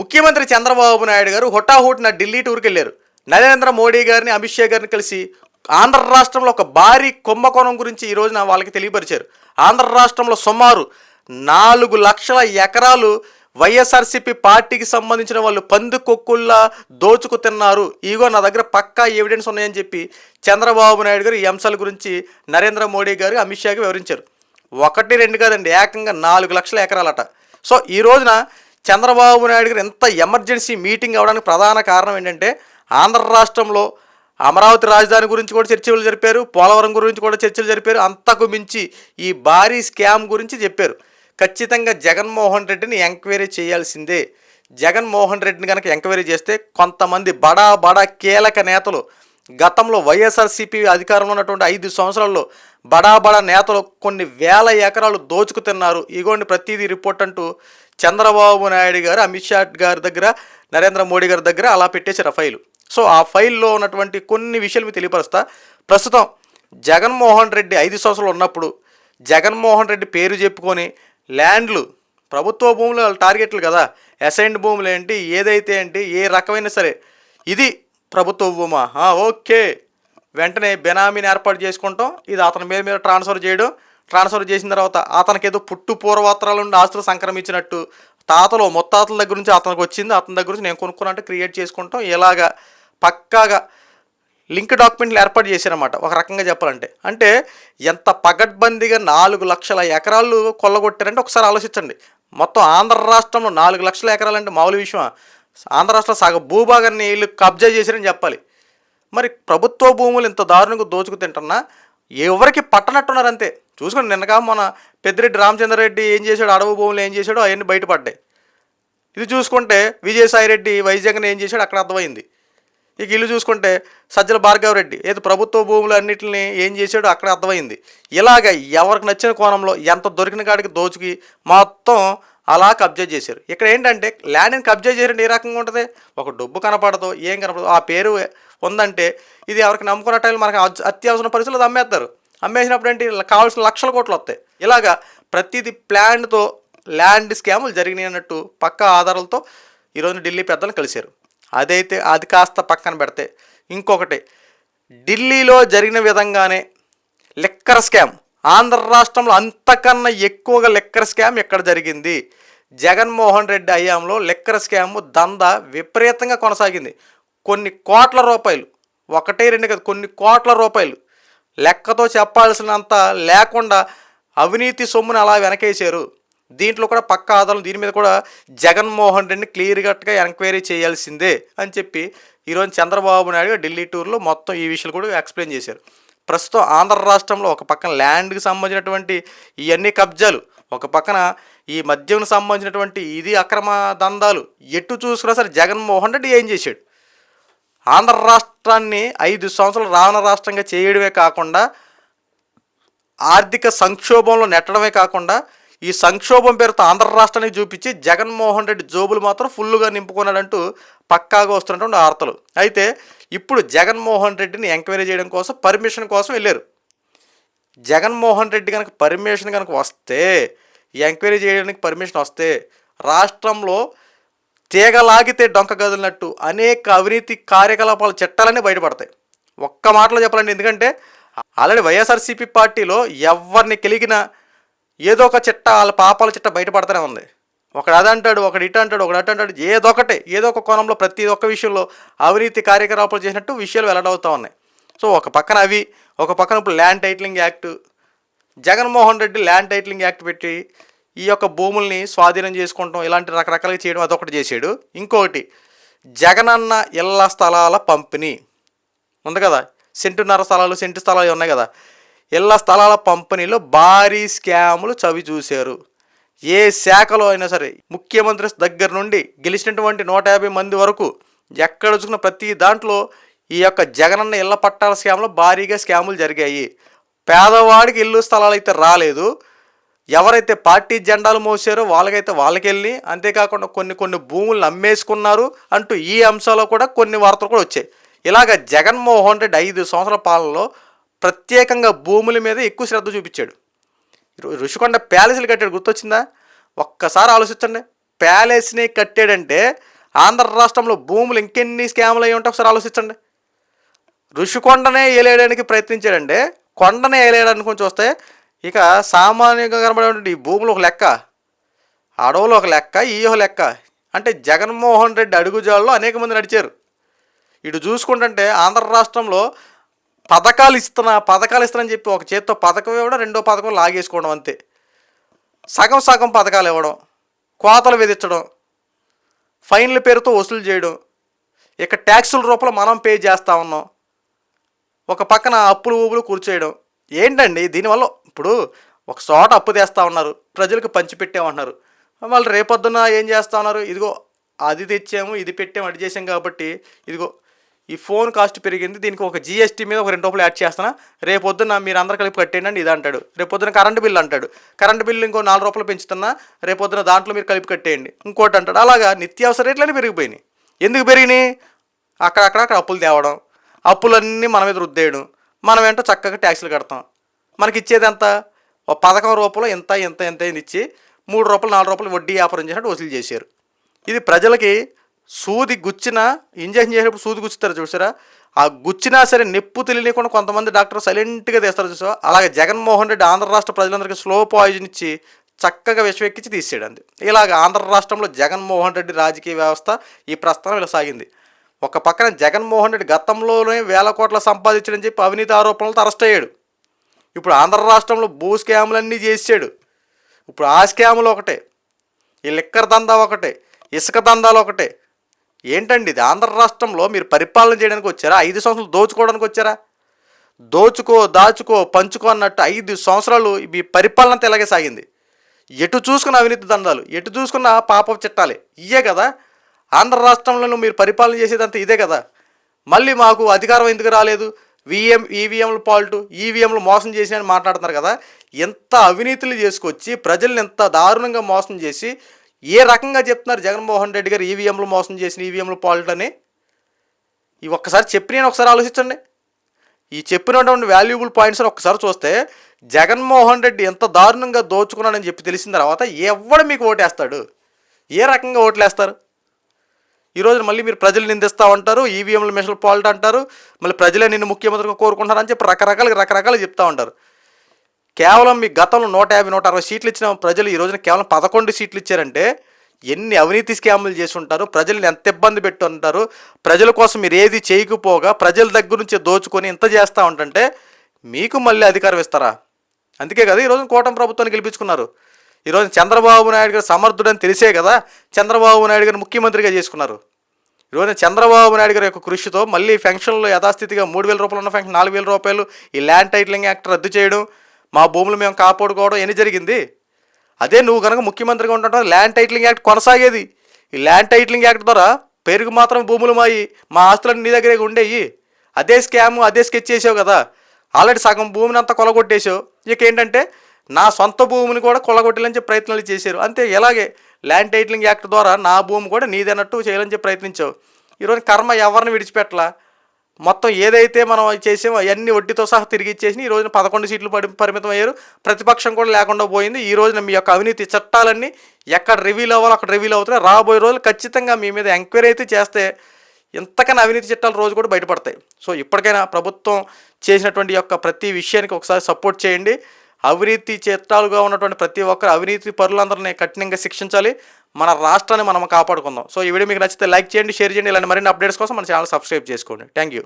ముఖ్యమంత్రి చంద్రబాబు నాయుడు గారు హుటాహుటిన ఢిల్లీ టూర్కి వెళ్ళారు. నరేంద్ర మోడీ గారిని అమిత్ షా గారిని కలిసి ఆంధ్ర రాష్ట్రంలో ఒక భారీ కుంభకోణం గురించి ఈ రోజున వాళ్ళకి తెలియపరిచారు. ఆంధ్ర రాష్ట్రంలో సుమారు నాలుగు లక్షల ఎకరాలు వైఎస్ఆర్సీపీ పార్టీకి సంబంధించిన వాళ్ళు పందికొక్కుల్లా దోచుకు తిన్నారు. ఇగో నా దగ్గర పక్కా ఎవిడెన్స్ ఉన్నాయని చెప్పి చంద్రబాబు నాయుడు గారు ఈ అంశాల గురించి నరేంద్ర మోడీ గారు అమిత్ షాకి వివరించారు. ఒకటి రెండు కాదండి ఏకంగా నాలుగు లక్షల ఎకరాలట. సో ఈ రోజున చంద్రబాబు నాయుడు గారు ఎంత ఎమర్జెన్సీ మీటింగ్ అవడానికి ప్రధాన కారణం ఏంటంటే ఆంధ్ర రాష్ట్రంలో అమరావతి రాజధాని గురించి కూడా చర్చలు జరిపారు పోలవరం గురించి కూడా చర్చలు జరిపారు అంతకు మించి ఈ భారీ స్కామ్ గురించి చెప్పారు. ఖచ్చితంగా జగన్మోహన్ రెడ్డిని ఎంక్వైరీ చేయాల్సిందే. జగన్మోహన్ రెడ్డిని కనుక ఎంక్వైరీ చేస్తే కొంతమంది బడా బడా కీలక నేతలు గతంలో వైఎస్ఆర్సీపీ అధికారంలో ఉన్నటువంటి ఐదు సంవత్సరాల్లో బడా బడా నేతలు కొన్ని వేల ఎకరాలు దోచుకు తిన్నారు ఇగోండి ప్రతిదీ రిపోర్ట్ అంటూ చంద్రబాబు నాయుడు గారు అమిత్ షా గారి దగ్గర నరేంద్ర మోడీ గారి దగ్గర అలా పెట్టేశారు ఆ ఫైలు. సో ఆ ఫైల్లో ఉన్నటువంటి కొన్ని విషయాలు మీకు తెలియపరుస్తా. ప్రస్తుతం జగన్మోహన్ రెడ్డి ఐదు సంవత్సరాలు ఉన్నప్పుడు జగన్మోహన్ రెడ్డి పేరు చెప్పుకొని ల్యాండ్లు ప్రభుత్వ భూములు వాళ్ళ టార్గెట్లు కదా అసైన్డ్ భూములు ఏంటి ఏదైతే ఏంటి ఏ రకమైన సరే ఇది ప్రభుత్వ భూమా? ఓకే. వెంటనే బెనామీని ఏర్పాటు చేసుకుంటాం. ఇది అతని మీద మీద ట్రాన్స్ఫర్ చేయడం. ట్రాన్స్ఫర్ చేసిన తర్వాత అతనికి ఏదో పుట్టు పూర్వోత్తరాల నుండి ఆస్తులు సంక్రమించినట్టు తాతలు ముత్తాతల దగ్గర నుంచి అతనికి వచ్చింది. అతని దగ్గర నుంచి నేను కొనుక్కున్నట్టు క్రియేట్ చేసుకుంటాం. ఇలాగా పక్కాగా లింక్ డాక్యుమెంట్లు ఏర్పాటు చేశారన్నమాట. ఒక రకంగా చెప్పాలంటే. అంటే ఎంత పగడ్బందీగా నాలుగు లక్షల ఎకరాలు కొల్లగొట్టారంటే ఒకసారి ఆలోచించండి. మొత్తం ఆంధ్ర రాష్ట్రంలో నాలుగు లక్షల ఎకరాలు అంటే మామూలు విషయం ఆంధ్ర రాష్ట్రంలో సగ భూభాగాన్ని వీళ్ళు కబ్జా చేశారని చెప్పాలి. మరి ప్రభుత్వ భూములు ఇంత దారుణంగా దోచుకు తింటున్నా? ఎవరికి పట్టనట్టున్నారు అంతే చూసుకోండి నిన్నగా మన పెద్దిరెడ్డి రామచంద్రరెడ్డి ఏం చేశాడు అడవి భూములు ఏం చేశాడో అవన్నీ బయటపడ్డాయి. ఇది చూసుకుంటే విజయసాయిరెడ్డి వైజాగ్ని ఏం చేశాడు అక్కడ అర్థమైంది. ఇక ఇల్లు చూసుకుంటే సజ్జల భార్గవ రెడ్డి ఏదో ప్రభుత్వ భూములు అన్నింటిని ఏం చేశాడో అక్కడ అర్థమైంది. ఇలాగ ఎవరికి నచ్చిన కోణంలో ఎంత దొరికిన కాడికి దోచుకి మొత్తం అలా కబ్జా చేశారు. ఇక్కడ ఏంటంటే ల్యాండ్ని కబ్జా చేయడం ఏ రకంగా ఉంటుంది? ఒక డబ్బు కనపడదు ఏం కనపడదు. ఆ పేరు ఉందంటే ఇది ఎవరికి నమ్ముకున్న టైం మనకి అత్యవసర పరిస్థితులు అమ్మేస్తారు. అమ్మేసినప్పుడు ఏంటి? కావాల్సిన లక్షల కోట్లు వస్తాయి. ఇలాగా ప్రతిదీ ప్లాన్తో ల్యాండ్ స్కాములు జరిగినాయి అన్నట్టు పక్క ఆధారాలతో ఈరోజు ఢిల్లీ పెద్దలు కలిశారు. అదైతే అది కాస్త పక్కన పెడితే ఇంకొకటి ఢిల్లీలో జరిగిన విధంగానే లిక్కర్ స్కామ్. ఆంధ్ర రాష్ట్రంలో అంతకన్నా ఎక్కువగా లిక్కర్ స్కామ్ ఎక్కడ జరిగింది? జగన్మోహన్ రెడ్డి హయాంలో లిక్కర్ స్కామ్ దంద విపరీతంగా కొనసాగింది. కొన్ని కోట్ల రూపాయలు. ఒకటే రెండు కాదు కొన్ని కోట్ల రూపాయలు. లెక్కతో చెప్పాల్సినంత లేకుండా అవినీతి సొమ్మును అలా వెనకేశారు. దీంట్లో కూడా పక్క ఆధారం దీని మీద కూడా జగన్మోహన్ రెడ్డిని క్లియర్ కట్గా ఎంక్వైరీ చేయాల్సిందే అని చెప్పి ఈరోజు చంద్రబాబు నాయుడు ఢిల్లీ టూర్లో మొత్తం ఈ విషయాలు కూడా ఎక్స్ప్లెయిన్ చేశారు. ప్రస్తుతం ఆంధ్ర రాష్ట్రంలో ఒక పక్కన ల్యాండ్కి సంబంధించినటువంటి ఇవన్నీ కబ్జాలు ఒక పక్కన ఈ మద్యంకు సంబంధించినటువంటి ఇది అక్రమ దందాలు ఎటు చూసుకున్నా సరే జగన్మోహన్ రెడ్డి ఏం చేశాడు? ఆంధ్ర రాష్ట్రాన్ని ఐదు సంవత్సరాలు రావణ రాష్ట్రంగా చేయడమే కాకుండా ఆర్థిక సంక్షోభంలో నెట్టడమే కాకుండా ఈ సంక్షోభం పేరుతో ఆంధ్ర రాష్ట్రానికి చూపించి జగన్మోహన్ రెడ్డి జోబులు మాత్రం ఫుల్గా నింపుకున్నాడంటూ పక్కాగా వస్తున్నటువంటి వార్తలు. అయితే ఇప్పుడు జగన్మోహన్ రెడ్డిని ఎంక్వైరీ చేయడం కోసం పర్మిషన్ కోసం వెళ్ళారు. జగన్మోహన్ రెడ్డి కనుక పర్మిషన్ కనుక వస్తే ఎంక్వైరీ చేయడానికి పర్మిషన్ వస్తే రాష్ట్రంలో తీగలాగితే డొంక గదిలినట్టు అనేక అవినీతి కార్యకలాపాల చట్టాలన్నీ బయటపడతాయి. ఒక్క మాటలో చెప్పాలండి ఎందుకంటే ఆల్రెడీ వైఎస్ఆర్సీపీ పార్టీలో ఎవరిని కలిగినా ఏదో ఒక చిట్ట వాళ్ళ పాపాల చిట్ట బయటపడతానే ఉంది. ఒకడు అది అంటాడు ఒకడు ఇటు అంటాడు ఒకడు అటు అంటాడు ఏదో ఒకటే ఏదో ఒక కోణంలో ప్రతి ఒక్క విషయంలో అవినీతి కార్యకలాపాలు చేసినట్టు విషయాలు వెల్లడవుతూ ఉన్నాయి. సో ఒక పక్కన అవి ఒక పక్కన ఇప్పుడు land titling act Jaganmohan Reddy land titling act పెట్టి ఈ యొక్క భూముల్ని స్వాధీనం చేసుకుంటాం ఇలాంటి రకరకాలుగా చేయడం అదొకటి చేసాడు ఇంకొకటి జగనన్న ఇళ్ళ స్థలాల పంపిణీ. ఉంది కదా? సెంటున్నర స్థలాలు సెంటు స్థలాలు ఉన్నాయి కదా? ఇళ్ళ స్థలాల పంపిణీలో భారీ స్కాములు చవి చూశారు. ఏ శాఖలో అయినా సరే ముఖ్యమంత్రి దగ్గర నుండి గెలిచినటువంటి నూట యాభై మంది వరకు ఎక్కడ చూసిన ప్రతి దాంట్లో ఈ యొక్క జగనన్న ఇళ్ళ పట్టాల స్కామ్లో భారీగా స్కాములు జరిగాయి. పేదవాడికి ఇల్లు స్థలాలు అయితే రాలేదు. ఎవరైతే పార్టీ జెండాలు మోసారో వాళ్ళకైతే వాళ్ళకెళ్ళి అంతేకాకుండా కొన్ని కొన్ని భూములను అమ్మేసుకున్నారు అంటూ ఈ అంశాల్లో కూడా కొన్ని వార్తలు కూడా వచ్చాయి. ఇలాగ జగన్మోహన్ రెడ్డి ఐదు సంవత్సరాల పాలనలో ప్రత్యేకంగా భూముల మీద ఎక్కువ శ్రద్ధ చూపించాడు. ఋషికొండ ప్యాలెస్లు కట్టాడు గుర్తొచ్చిందా? ఒక్కసారి ఆలోచించండి. ప్యాలెస్ని కట్టాడంటే ఆంధ్ర రాష్ట్రంలో భూములు ఇంకెన్ని స్కాములు అయ్యి ఉంటే ఒకసారి ఆలోచించండి. ఋషికొండనే ఏలేయడానికి ప్రయత్నించాడంటే కొండనే ఏలేయడానికి కొంచెం వస్తే ఇక సామాన్యంగా కనబడేటువంటి ఈ భూములు ఒక లెక్క అడవులు ఒక లెక్క ఈ ఒక లెక్క. అంటే జగన్మోహన్ రెడ్డి అడుగుజాల్లో అనేక మంది నడిచారు. ఇటు చూసుకుంటుంటే ఆంధ్ర రాష్ట్రంలో పథకాలు ఇస్తున్నా పథకాలు ఇస్తానని చెప్పి ఒక చేత్తో పథకం ఇవ్వడం రెండో పథకం లాగేసుకోవడం అంతే. సగం సగం పథకాలు ఇవ్వడం కోతలు విధించడం ఫైన్ల పేరుతో వసూలు చేయడం. ఇక ట్యాక్సుల రూపంలో మనం పే చేస్తా ఉన్నాం. ఒక పక్కన అప్పులు ఊపులు కూర్చేయడం. ఏంటండి? దీనివల్ల ఇప్పుడు ఒక చోట అప్పు తెస్తా ఉన్నారు. ప్రజలకు పంచిపెట్టామంటున్నారు వాళ్ళు రేపొద్దున ఏం చేస్తా ఉన్నారు? ఇదిగో అది తెచ్చాము ఇది పెట్టాము అది చేసాం కాబట్టి ఇదిగో ఈ ఫోన్ కాస్ట్ పెరిగింది. దీనికి ఒక జిఎస్టీ మీద ఒక రెండు రూపాయలు యాడ్ చేస్తాను రేపొద్దున మీరు అందరు కలిపి కట్టేయండి ఇది అంటాడు రేపొద్దున కరెంటు బిల్లు అంటాడు. కరెంటు బిల్లు ఇంకో నాలుగు రూపాయలు పెంచుతున్నా. రేపొద్దున దాంట్లో మీరు కలిపి కట్టేయండి. ఇంకోటి అంటాడు. అలాగా నిత్యావసర రేట్లన్నీ పెరిగిపోయినాయి. ఎందుకు పెరిగినాయి? అక్కడక్కడ అక్కడ అప్పులు తేవడం. అప్పులన్నీ మన మీద రుద్దేయడం. మనం ఏంటో చక్కగా ట్యాక్సులు కడతాం. మనకి ఇచ్చేది ఎంత? ఒక పథకం రూపంలో ఎంత ఎంత ఎంత ఇచ్చి మూడు రూపాయలు నాలుగు రూపాయలు వడ్డీ వ్యాపారం చేసినట్టు వసూలు చేశారు. ఇది ప్రజలకి సూది గుచ్చిన ఇంజక్షన్ చేసినప్పుడు సూది గుచ్చుతారు చూసారా? ఆ గుచ్చినా సరే నిప్పు తెలియకుండా కొంతమంది డాక్టర్ సైలెంట్గా తీస్తారు చూసా అలాగే జగన్మోహన్ రెడ్డి ఆంధ్ర రాష్ట్ర ప్రజలందరికీ స్లో పాయిజన్ ఇచ్చి చక్కగా విషం ఎక్కించి ఇలాగ ఆంధ్ర రాష్ట్రంలో జగన్మోహన్ రెడ్డి రాజకీయ వ్యవస్థ ఈ ప్రస్థానం ఇలా సాగింది. ఒక పక్కన జగన్మోహన్ రెడ్డి గతంలోనే వేల కోట్ల సంపాదించడని చెప్పి అవినీతి ఆరోపణలతో అరెస్ట్ అయ్యాడు. ఇప్పుడు ఆంధ్ర రాష్ట్రంలో భూ స్కాములన్నీ చేసాడు ఇప్పుడు ఆ స్కాములు ఒకటే. ఈ లిక్కర్ దందా ఒకటే. ఇసుక దందాలు ఒకటే. ఏంటండి ఇది? ఆంధ్ర రాష్ట్రంలో మీరు పరిపాలన చేయడానికి వచ్చారా? ఐదు సంవత్సరాలు దోచుకోవడానికి వచ్చారా? దోచుకో దాచుకో పంచుకో అన్నట్టు ఐదు సంవత్సరాలు మీ పరిపాలన అంతా ఇలాగే సాగింది. ఎటు చూసుకున్న అవినీతి దందాలు ఎటు చూసుకున్న పాప చిట్టాలి ఇయే కదా? ఆంధ్ర రాష్ట్రంలో మీరు పరిపాలన చేసేదంతా ఇదే కదా? మళ్ళీ మాకు అధికారం ఎందుకు రాలేదు? విఎం ఈవీఎంలు పాల్టు ఈవీఎంలు మోసం చేసి అని మాట్లాడుతున్నారు కదా? ఎంత అవినీతులు చేసుకొచ్చి ప్రజల్ని ఎంత దారుణంగా మోసం చేసి ఏ రకంగా చెప్తున్నారు జగన్మోహన్ రెడ్డి గారు ఈవీఎంలు మోసం చేసిన ఈవీఎంలు పాల్ట్ అని ఈ ఒక్కసారి చెప్పిన ఒకసారి ఆలోచించండి. ఈ చెప్పినటువంటి వాల్యుబుల్ పాయింట్స్ ఒకసారి చూస్తే జగన్మోహన్ రెడ్డి ఎంత దారుణంగా దోచుకున్నాడని చెప్పి తెలిసిన తర్వాత ఎవడు మీకు ఓటేస్తాడు? ఏ రకంగా ఓట్లేస్తారు? ఈ రోజు మళ్ళీ మీరు ప్రజలు నిందిస్తూ ఉంటారు ఈవీఎంల మిషన్ పాల్ట్ అంటారు మళ్ళీ ప్రజలే నిన్ను ముఖ్యమంత్రిగా కోరుకుంటారని చెప్పి రకరకాలుగా రకరకాలు చెప్తూ ఉంటారు. కేవలం మీ గతంలో నూట యాభై నూట అరవై సీట్లు ఇచ్చిన ప్రజలు ఈ రోజున కేవలం పదకొండు సీట్లు ఇచ్చారంటే ఎన్ని అవినీతి స్కాములు చేసి ఉంటారు? ప్రజల్ని ఎంత ఇబ్బంది పెట్టి ఉంటారు? ప్రజల కోసం మీరు ఏది చేయకపోగా ప్రజల దగ్గర నుంచి దోచుకొని ఇంత చేస్తూ ఉంటుంటే మీకు మళ్ళీ అధికారం ఇస్తారా? అందుకే కదా ఈరోజు కూటమి ప్రభుత్వాన్ని గెలిపించుకున్నారు. ఈరోజు చంద్రబాబు నాయుడు గారు సమర్థుడని తెలిసే కదా చంద్రబాబు నాయుడు గారు ముఖ్యమంత్రిగా చేసుకున్నారు. ఈరోజు చంద్రబాబు నాయుడు గారి యొక్క కృషితో మళ్ళీ ఫెన్షన్లో యథాస్థితిగా మూడు వేల రూపాయలు ఉన్న ఫెన్షన్ నాలుగు వేల రూపాయలు ఈ ల్యాండ్ టైటిలింగ్ యాక్ట్ రద్దు చేయడం మా భూములు మేము కాపాడుకోవడం ఎన్ని జరిగింది? అదే నువ్వు కనుక ముఖ్యమంత్రిగా ఉండటం ల్యాండ్ టైటిలింగ్ యాక్ట్ కొనసాగేది. ఈ ల్యాండ్ టైటిలింగ్ యాక్ట్ ద్వారా పేరుకు మాత్రం భూములు మాయి మా ఆస్తులన్నీ నీ దగ్గరే ఉండేవి అదే స్కామ్ అదే స్కెచ్ చేసావు కదా. ఆల్రెడీ సగం భూమిని అంతా కొలగొట్టేసావు ఇక ఏంటంటే నా సొంత భూమిని కూడా కొలగొట్టాలని చెప్పి ప్రయత్నాలు చేశారు. అంతే ఎలాగే ల్యాండ్ టైటిలింగ్ యాక్ట్ ద్వారా నా భూమి కూడా నీదన్నట్టు చేయాలని చెప్పి ప్రయత్నించావు. ఈరోజు కర్మ ఎవరిని విడిచిపెట్టలా? మొత్తం ఏదైతే మనం చేసామో అవన్నీ వడ్డీతో సహా తిరిగి ఇచ్చేసి ఈ రోజున పదకొండు సీట్లు పడి పరిమితం అయ్యారు ప్రతిపక్షం కూడా లేకుండా పోయింది. ఈ రోజున మీ యొక్క అవినీతి చట్టాలన్నీ ఎక్కడ రివీల్ అవ్వాలో అక్కడ రివీల్ అవుతున్నాయి. రాబోయే రోజులు ఖచ్చితంగా మీ మీద ఎంక్వైరీ అయితే చేస్తే ఎంతకన్నా అవినీతి చట్టాలు రోజు కూడా బయటపడతాయి. సో ఇప్పటికైనా ప్రభుత్వం చేసినటువంటి యొక్క ప్రతి విషయానికి ఒకసారి సపోర్ట్ చేయండి. అవినీతి చట్టాలుగా ఉన్నటువంటి ప్రతి ఒక్కరు అవినీతి పరులందరినీ కఠినంగా శిక్షించాలి. మన రాష్ట్రాన్ని మనం కాపాడుకుందాం. సో ఈ వీడియో మీకు నచ్చితే లైక్ చేయండి షేర్ చేయండి. ఇలాంటి మరిన్ని అప్డేట్స్ కోసం మన ఛానల్ సబ్స్క్రైబ్ చేసుకోండి. Thank you